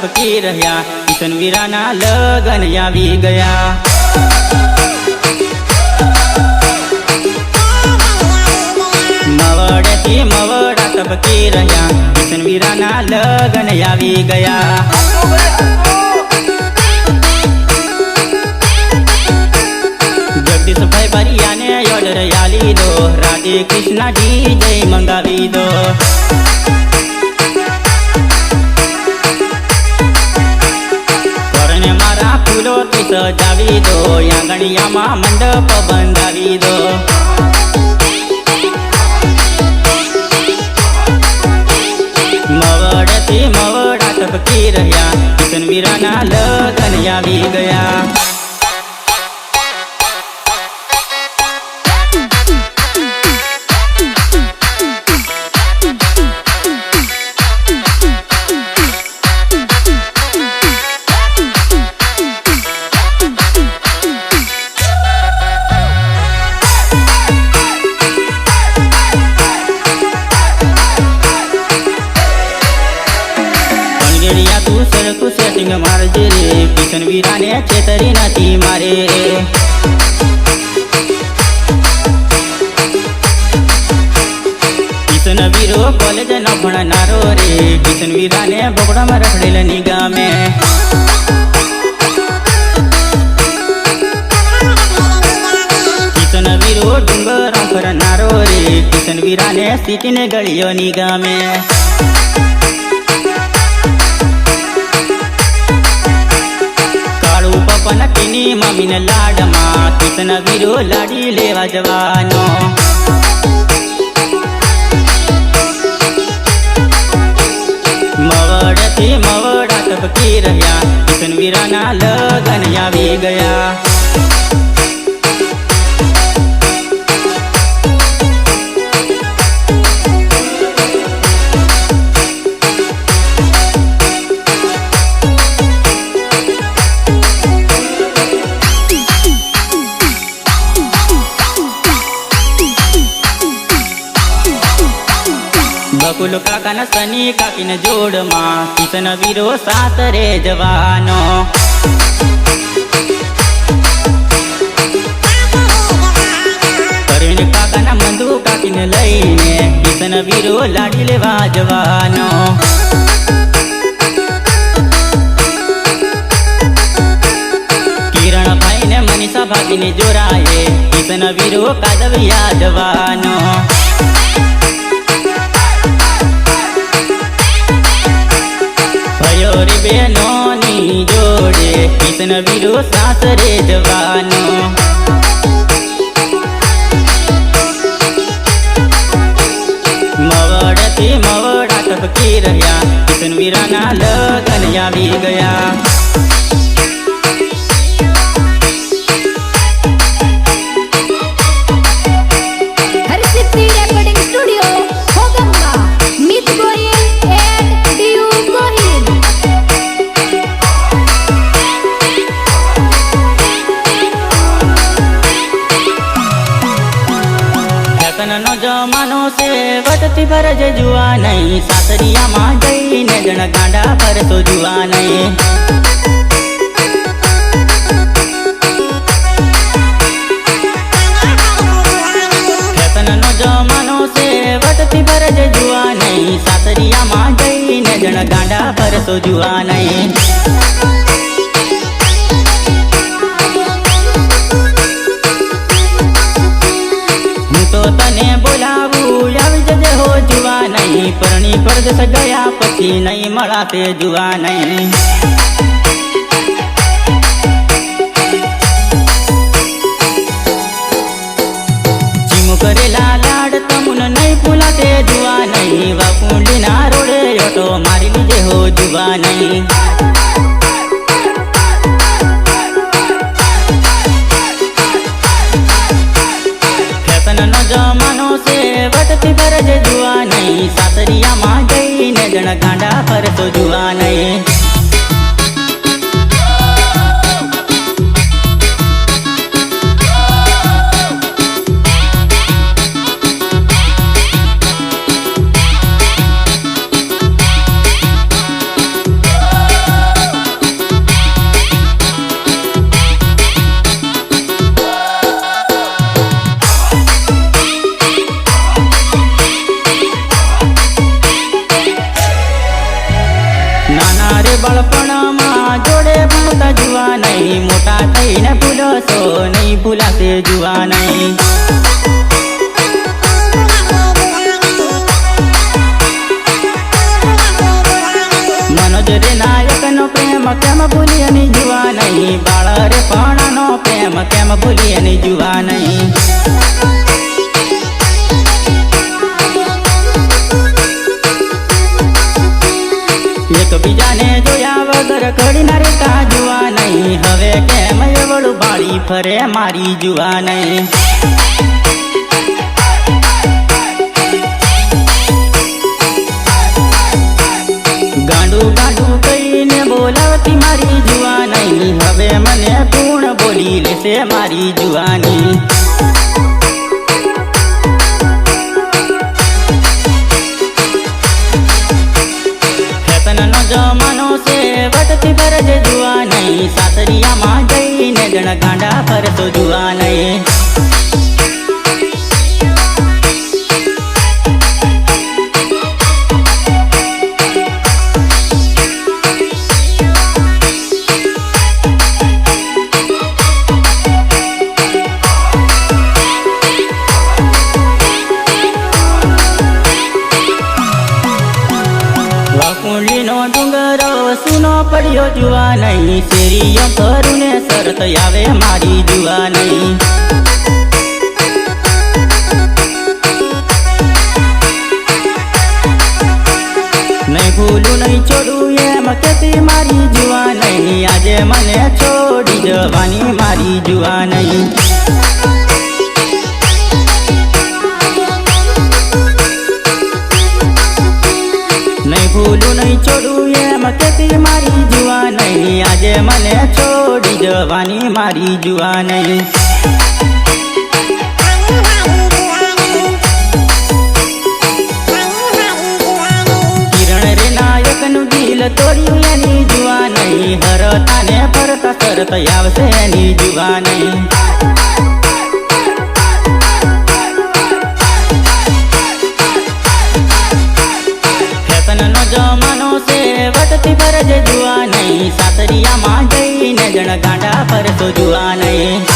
મવડેથી મવડા ટપકી રહ્યા કિશનવીરાના લગન આવી ગયા મવડેથી મવડા ટપકી રહ્યા કિશનવીરાના લગન આવી ગયા જગદીશભાઈ બરિયાને ઓર્ડર આલી દો રાધે કૃષ્ણ ડીજે મંગાવી દો સજાવી દો આંગણિયામાં મંડપ બંધાવી દો. મવડથી મવડા ટપકી રહ્યા કિશનવીરાના લગન આવી ગયા. રે કિશન વીરાને સીટીને ગળીઓ નિગામે કાળું લાડમાં કિશન વીરો લાડી લેવા જવાનો. મવડથી મવડા તપકી રહ્યા કિશન વીરાના લગન આવી ગયા. બકુલ કાકાના જોડમાં કિશન વીરો સાત રે જવાનો. કરણ લઈને કિશન વીરો લાડી લેવા જવાનો. કિરણ ભાઈ ને મનીષા ભાભીને જોડાયે કિશન વીરો કાદવિયા જવાનો. ભયો રે બેનોની જોડે કિશન વીરો સાસરે જવાનો મવડથી મવડા તપકી રહ્યા કિશન વીરાના લગન આવી ગયા. છે. વટતી ફરજ જુવા નહીં. સાસરિયામાં જઈને ગણ ગાંડા ફરતો જુવા નહીં. ફેશનનો જમાનો છે. વટતી ફરજ જુવા નહીં. સાસરિયામાં જઈને જણ ગાંડા ફરતો જુવા નહીં. નહીં પરણી પરદેશ ગયા પછી નહીં મળા તે જુવા નહીં કરેલા લાડ તમુન નહીં ભૂલા તે જુવા નહીં. વાકુંડીના રોડે ઓટો મારી લીધે હો જુવા નહીં. સાસરિયામાં જઈને જણ ગાંડા ફરતો જુવા નહીં ભૂલશો નહીં ભૂલાશે જુવા નહીં મનોજ રે નાયક નો પ્રેમ કેમ ભૂલીએ નહીં જુવા નહીં બાળ રે પણ પ્રેમ કેમ ભૂલીએ નહીં જુવા નહીં બીજાને જોયા વગર કડી ના રેતા જુવા નહીં. હવે કેમ એવડું બાળી ફરે મારી જુવા નહીં. મારી જુવાની. જણ ગાંડા તો જુવા નહીં. ડુંગરો સુનો પડ્યો જુવા નહીં. શેરીઓ ને શરત આવે મારી જુવાની. નહીં ભૂલું, નહીં છોડું એમ કેતી મારી જુવા નહીં આજે મને છોડી જવાની મારી જુવા જવાની મારી જુવાની કિરણ રે નાયકનું દિલ તોડ્યું એની જુવાની હરતા ને ફરતા કરતા આવશે એની જુવા વટતી ફરજ જુઆ નહીં. સાતરિયામાં જઈને જણ ગાંડા પર તો જુઆ નહીં.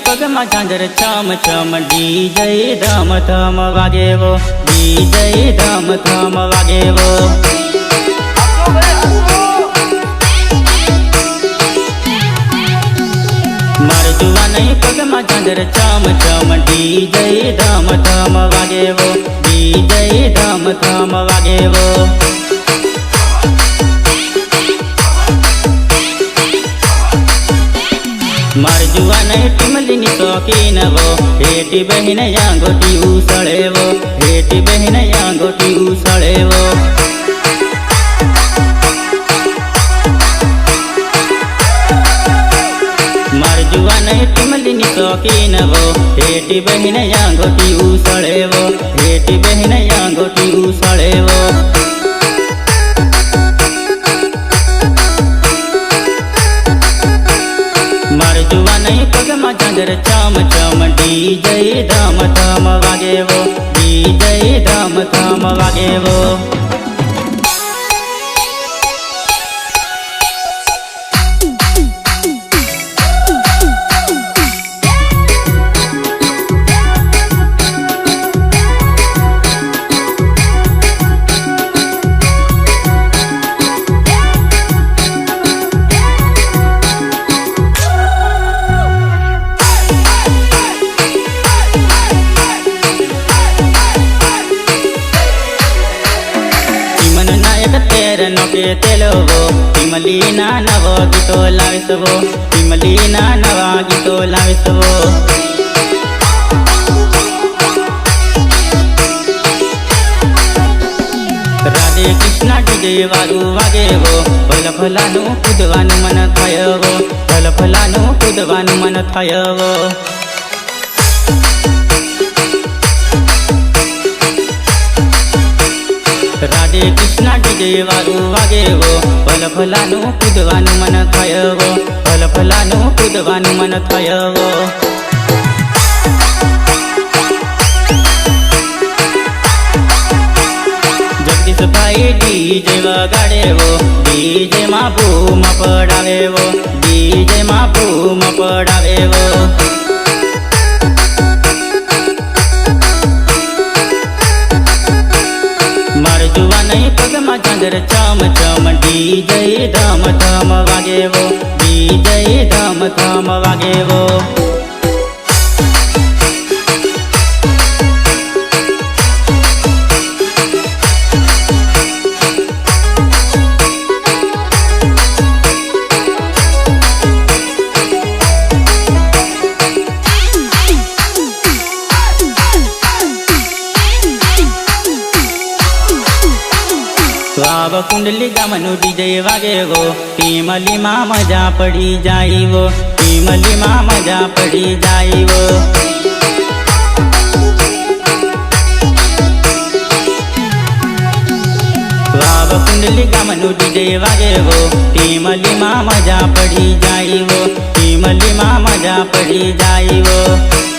જુવા નહીં પગમાં ઝાંઝર છમ છમ, ડીજય ધમ ધમ વાગેવો, ડીજય ધમ ધમ વાગેવો. મારું જુવા નહીં પગમાં ઝાંઝર છમ છમ, ડીજય ધમ ધમ વાગેવો, ડીજય ધમ ધમ વાગેવો. માર જુવાને ટીમલીની શોખીન વો હેટી બહેન આંગોટી ઉસળેવો હેટી બહેન આંગોટી ઉસળેવો માર જુવાને ટીમલીની શોખીન વો હેટી બહેન આંગોટી ઉસળેવો હેટી બહેન આંગોટી ઉસળેવો પગમાં ચામ ચામ ડી જય ધમ ધામ વાગેવો ડીજય ધમ ધામ વાગેવો. ગીતો લાવીસવો તિમલી ના નવા ગીતો લાવીસવો રાધે કૃષ્ણ ડીજે વારું વાગેવો ભલ ભલાનું કૂદવાનું મન થયવો ભલ ભલાનું કૂદવાનું મન થયવો રાધે કૃષ્ણ ડીજે વાળું વાગે વો ફલ ફલાનું કૂદવાનું મન થાય વો ફલ ફલાનું કૂદવાનું મન થાય વો જગદીશભાઈ ડીજે વગાડેવો ડીજે માં બૂમ પડાવેવો ડીજે માં બૂમ પડાવેવો માર ચાંદર ચમ ચમ ડીજે ધમ ધમ વાગેવો ડીજે ધમ ધમ વાગેવો ગામનું ડીજે વાગેવો ટીમલીમાં મજા પડી જાઈવો ટીમલીમાં મજા પડી જાઈવો વાવ કુંડલી ગામનું ડીજે વાગેવો ટીમલીમાં મજા પડી જાઈવો ટીમલીમાં મજા પડી જાઈવો ભાઈબંધો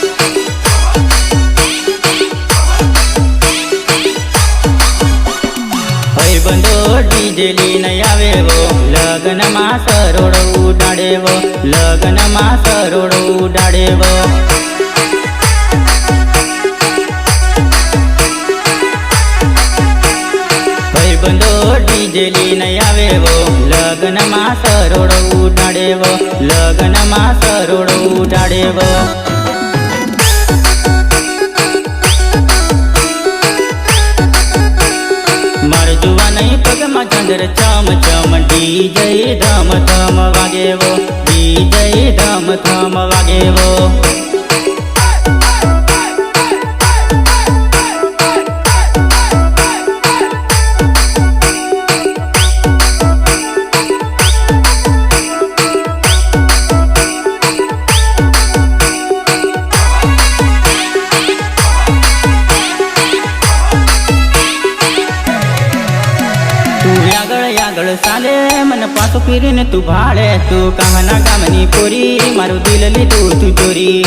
ડીજે લઈને આવેવો. લગ્નમાં સરોડ ઉડાડેવો. લગ્નમાં સરોડ ઉડાડેવો. ભાઈબંધો ડીજલી લઈને આવેવો. લગ્નમાં સરોડ ઉડાડેવો. લગ્નમાં સરોડ ઉડાડેવો. પગમાં ચંદ્ર ચમ ડી જય ધામ ધામ વાગેવો ડી જય ધામ ધામ વાગેવો ફીરીને તું ભાળે તું કામના કામની પૂરી મારું દિલ લીધું તું ચોરી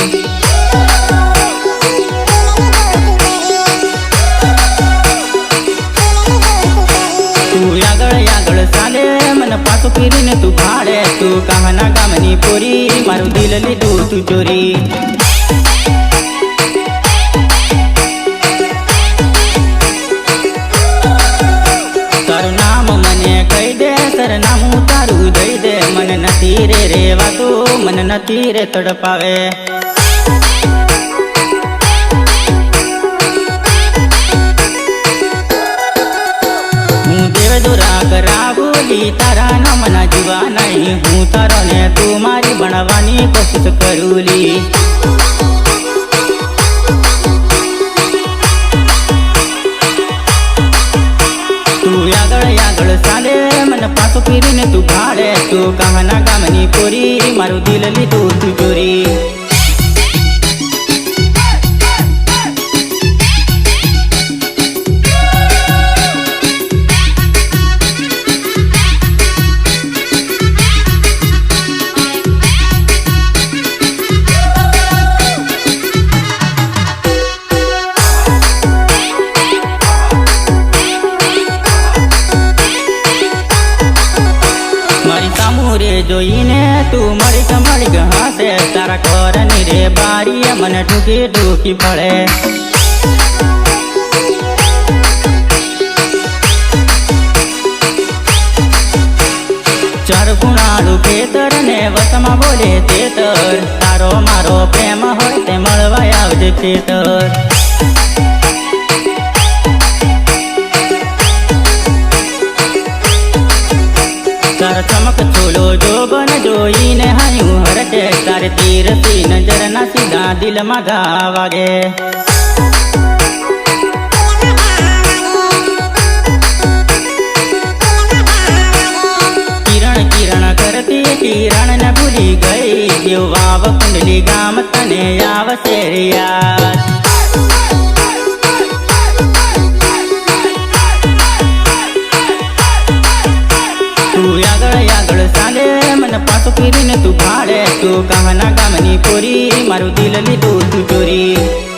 તું આગળ આગળ ચાલે મને પાછું ફીરીને તું ભાડે તું કાહના ગામની પોરી મારું દિલ લીધું તું ચોરી નથી રે રેવાતું મન નથી રે તડપાવે. હું દેવ દોરા કરાવલી તારા નામના જીવા નહીં હું તારો ને તું મારી ભણવાની કોશિશ કરુલી ફીરીને તું ભાડે તું કાહના ગામની પોરી મારું દિલ લીધું તું ચોરી મને ઠૂકી ઠૂકી પડે. ચાર ખેતર ને વસમાં બોલે તેતર. તારો મારો પ્રેમ હોય તે મળવા આવજે ખેતર. તાર ચમક છોલો જોબન જોઈને હાયું હરટે તારે તીરથી નજર ના સીધા દિલમાં ઘા વાગે. કિરણ કિરણ કરતી કિરણ ને ભૂલી ગઈ. દેવ વાવ કુંડલી ગામ તને આવશે રે પાછો ફીરીને તું ભાડે તું કહના ગામની પોરી મારું દિલ લીધું તું ચોરી.